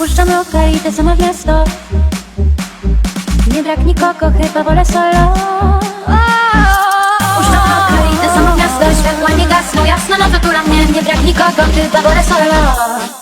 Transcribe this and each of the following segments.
Puszczam lokal, idę sama w miasto. Nie brak nikogo, chyba wolę solo. Puszczam lokal, idę sama w miasto. Światła nie gasną, jasno, no to mnie. Nie brak nikogo, chyba wolę solo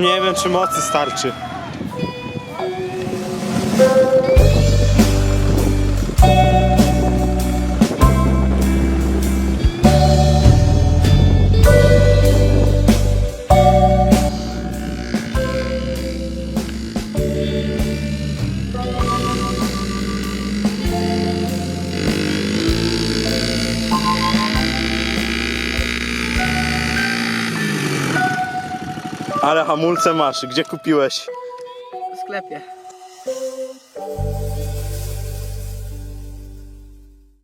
Nie wiem, czy mocy starczy. Ale hamulce masz, gdzie kupiłeś? W sklepie.